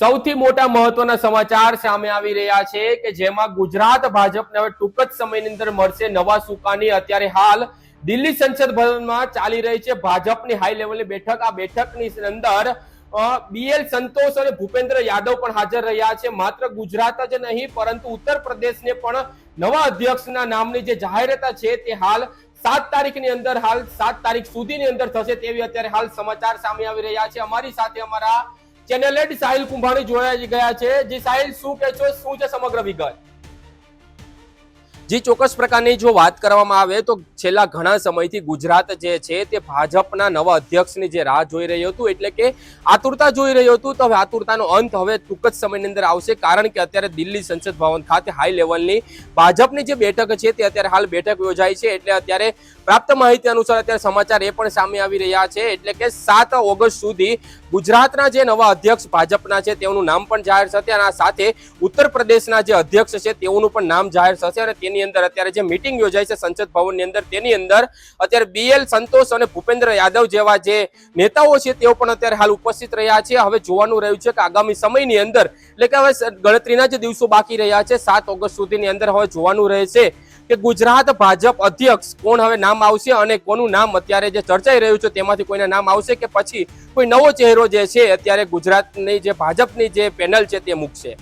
સૌથી મોટા મહત્વના સમાચાર સામે આવી રહ્યા છે કે જેમાં ગુજરાત ભાજપને હવે ટૂંક જ સમયની અંદર મળશે નવા સુકાની. અત્યારે હાલ દિલ્હી સંસદ ભવનમાં ચાલી રહી છે ભાજપની હાઈ લેવલની બેઠક. આ બેઠકની અંદર બીએલ સંતોષ અને ભૂપેન્દ્ર યાદવ પણ હાજર રહ્યા છે. માત્ર ગુજરાત જ નહીં, પરંતુ ઉત્તર પ્રદેશને પણ નવા અધ્યક્ષના નામની જે જાહેરાત છે તે હાલ સાત તારીખની અંદર, હાલ સાત તારીખ સુધીની અંદર થશે તેવી અત્યારે હાલ સમાચાર સામે આવી રહ્યા છે. અમારી સાથે અમારા ચેનલ હેડ સાહિલ કુંભાણી જોડાઈ ગયા છે. જે સાહિલ, શું કહે છો? શું છે સમગ્ર વિગત? જી, ચોક્કસ પ્રકારની જો વાત કરવામાં આવે તો છેલ્લા ઘણા સમયથી ગુજરાત જે છે તે ભાજપના નવા અધ્યક્ષની જે રાહ જોઈ રહ્યું હતું, એટલે કે આતુરતા જોઈ રહ્યું હતું, તો હવે આતુરતાનો અંત હવે ટૂંક જ સમયની અંદર આવશે, કારણ કે અત્યારે દિલ્હી સંસદ ભવન ખાતે હાઈ લેવલની ભાજપની જે બેઠક છે તે અત્યારે હાલ બેઠક યોજાઈ છે, એટલે અત્યારે પ્રાપ્ત માહિતી અનુસાર અત્યારે સમાચાર એ પણ સામે આવી રહ્યા છે. એટલે કે સાત ઓગસ્ટ સુધી ગુજરાતના જે નવા અધ્યક્ષ ભાજપના છે તેઓનું નામ પણ જાહેર થશે અને આ સાથે ઉત્તર પ્રદેશના જે અધ્યક્ષ છે તેઓનું પણ નામ જાહેર થશે અને તેની અંદર અત્યારે જે મિટિંગ યોજાય છે સંસદ ભવનની અંદર, તેની અંદર અત્યારે બીએલ સંતોષ અને ભૂપેન્દ્ર યાદવ જેવા જે નેતાઓ છે તેઓ પણ અત્યારે હાલ ઉપસ્થિત રહ્યા છે. હવે જોવાનું રહ્યું છે કે આગામી સમયની અંદર, એટલે કે હવે ગણતરીના જે દિવસો બાકી રહ્યા છે, સાત ઓગસ્ટ સુધીની અંદર હવે જોવાનું રહેશે. કે ગુજરાત ભાજપ અધ્યક્ષ કોણ હવે નામ આવશે અને કોનું નામ અત્યારે જે ચર્ચાઈ રહ્યું છે તેમાંથી કોઈને નામ આવશે કે પછી કોઈ નવો ચહેરો જે છે અત્યારે ગુજરાતની જે ભાજપની જે પેનલ છે તે મૂકશે?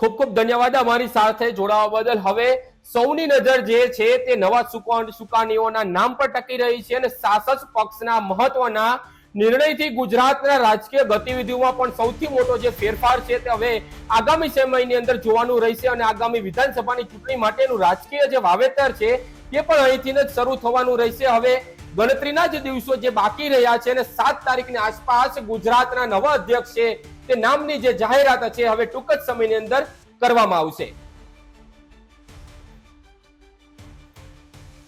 ખૂબ ખૂબ ધન્યવાદ અમારી સાથે જોડાવા બદલ. હવે સૌની નજર જે છે તે નવા સુકા- સુકાનીઓના નામ પર ટકી રહી છે અને શાસક પક્ષના મહત્વના નિર્ણયથી ગુજરાતના રાજકીય ગતિવિધિઓમાં પણ સૌથી મોટો જે ફેરફાર છે તે હવે આગામી સમયની અંદર જોવાનું રહેશે અને આગામી વિધાનસભાની ચૂંટણી માટેનું રાજકીય જે વાવેતર છે તે પણ અહીંથી જ શરૂ થવાનું રહેશે. હવે ગણતરીના જે દિવસો જે બાકી રહ્યા છે અને સાત તારીખની આસપાસ ગુજરાતના નવા અધ્યક્ષ છે, તે નામની જે જાહેરાત છે, હવે ટૂંક જ સમયની અંદર કરવામાં આવશે.